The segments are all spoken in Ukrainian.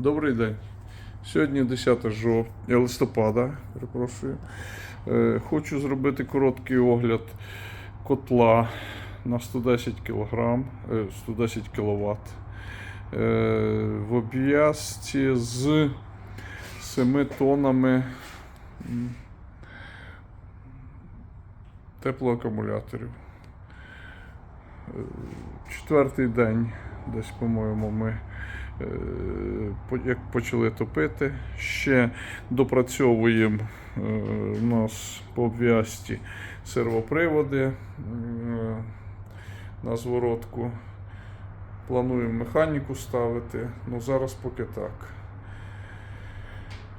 Добрий день. Сьогодні 10 жовтня, листопада, перепрошую. Е, Хочу зробити короткий огляд котла на 110 кг, 110 кВт. В обв'язці з 7 тоннами теплоакумуляторів. Е, Четвертий день, десь, по-моєму, ми е, як почали топити. Ще допрацьовуємо е, у нас по обв'язці сервоприводи е, на зворотку. Плануємо механіку ставити, ну зараз поки так.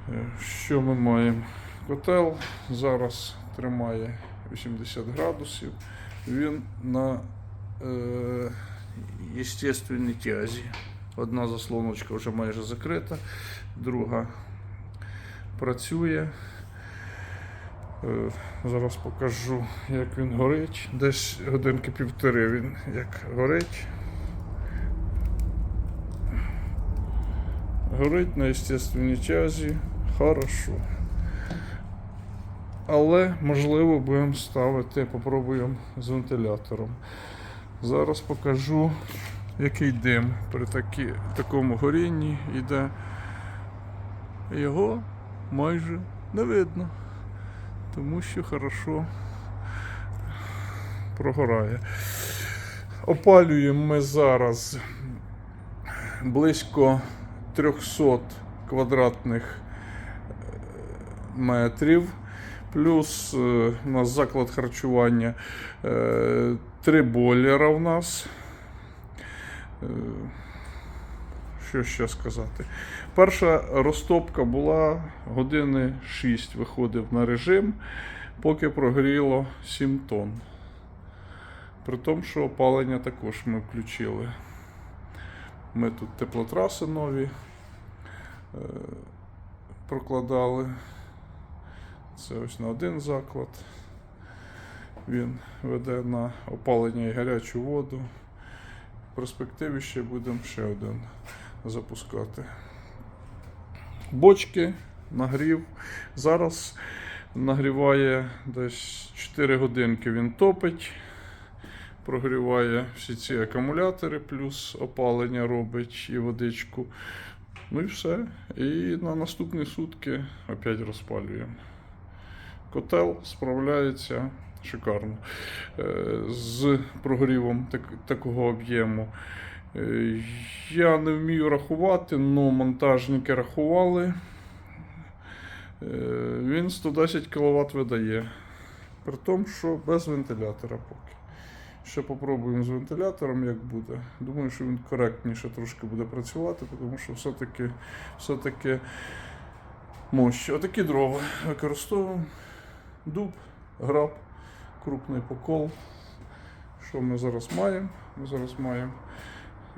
Е, Що ми маємо? Котел зараз тримає 80 градусів. Він на е, естественній тязі. Одна заслоночка вже майже закрита, друга працює. Е, Зараз покажу, як він горить. Десь годинки півтори він як горить. Горить на естественній тязі. Хорошо. Але можливо будемо ставити, попробуємо з вентилятором. Зараз покажу, який дим при такі, такому горінні йде. Його майже не видно, тому що хорошо прогорає. Опалюємо ми зараз близько 300 квадратних е, метрів. Плюс е, у нас заклад харчування. Е, Три бойлера у нас. Е, Що ще сказати? Перша розтопка була години 6 виходив на режим, поки прогріло 7 тонн. При тому, що опалення також ми включили. Ми тут теплотраси нові е, прокладали. Це ось на один заклад. Він веде на опалення і гарячу воду. Перспективі ще будемо ще один запускати. Бочки, нагрів. Зараз нагріває десь 4 годинки він топить. Прогріває всі ці акумулятори, плюс опалення робить і водичку. Ну і все. І на наступні сутки опять розпалюємо. Котел справляється шикарно. Е, З прогрівом так, такого об'єму. Е, Я не вмію рахувати, але монтажники рахували. Е, Він 110 кВт видає. При тому, що без вентилятора поки. Ще попробуємо з вентилятором, як буде. Думаю, що він коректніше трошки буде працювати, тому що все-таки все-таки мощі. Отакі дрова використовуємо. Дуб, граб, крупний покол. Що ми зараз маємо? Ми зараз маємо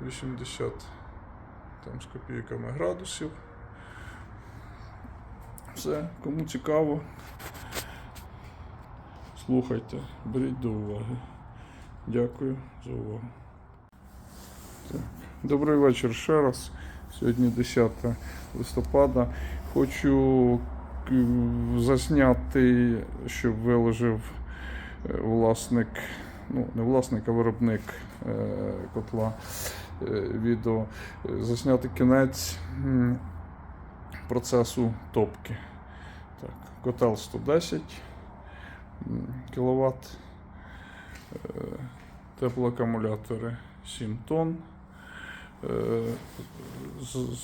80 там, з копійками градусів. Все, кому цікаво, слухайте, беріть до уваги. Дякую за увагу. Добрий вечір ще раз. Сьогодні 10 листопада. Хочу засняти, щоб виложив власник, ну не власник, а виробник е, котла е, відео. Е, Засняти кінець процесу топки. Так, котел 110 кВт. Теплоакумулятори 7 тонн. Е,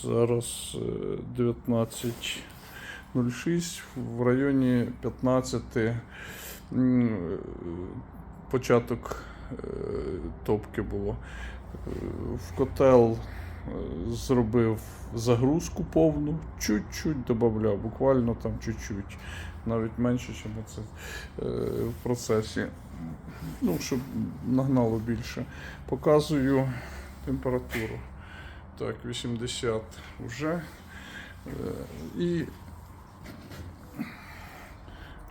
Зараз е, 19.06 в районі 15 м, е, початок е, топки було. Е, В котел е, зробив загрузку повну, чуть-чуть додавав, буквально там чуть-чуть, навіть менше, ніж це е, в процесі. Ну, щоб нагнало більше. Показую температуру. Так, 80 вже. Е, І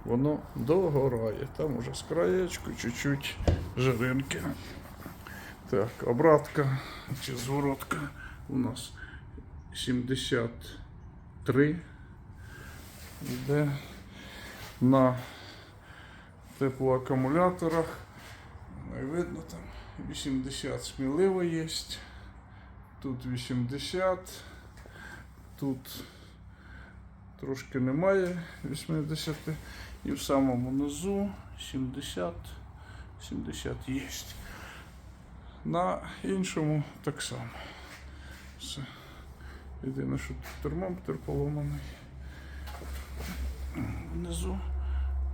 воно догорає. Там уже з краєчку чуть-чуть жиринки. Так, обратка чи зворотка у нас 73 йде на теплоакумуляторах. Не видно там 80 сміливо є. Тут 80. Тут трошки немає 80. І в самому низу 70. 70 є. На іншому так само. Все. Єдине, що тут термометр поломаний. Внизу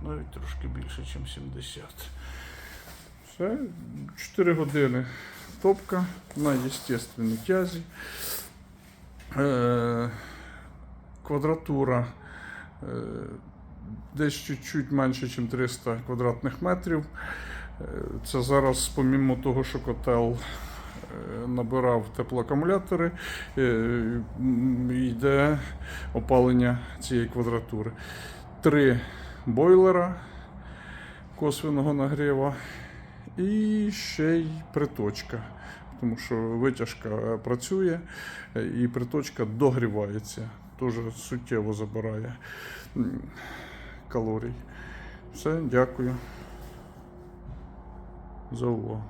навіть трошки більше, ніж 70. Все, 4 години топка на естественній тязі. Квадратура е, десь чуть-чуть менше, ніж 300 квадратних метрів. Е, Це зараз, помімо того, що котел е, набирав теплоакумулятори, йде опалення цієї квадратури. Три бойлера косвеного нагріва і ще й приточка. Тому що витяжка працює і приточка догрівається. Дуже суттєво забирає калорій. Все, дякую за увагу.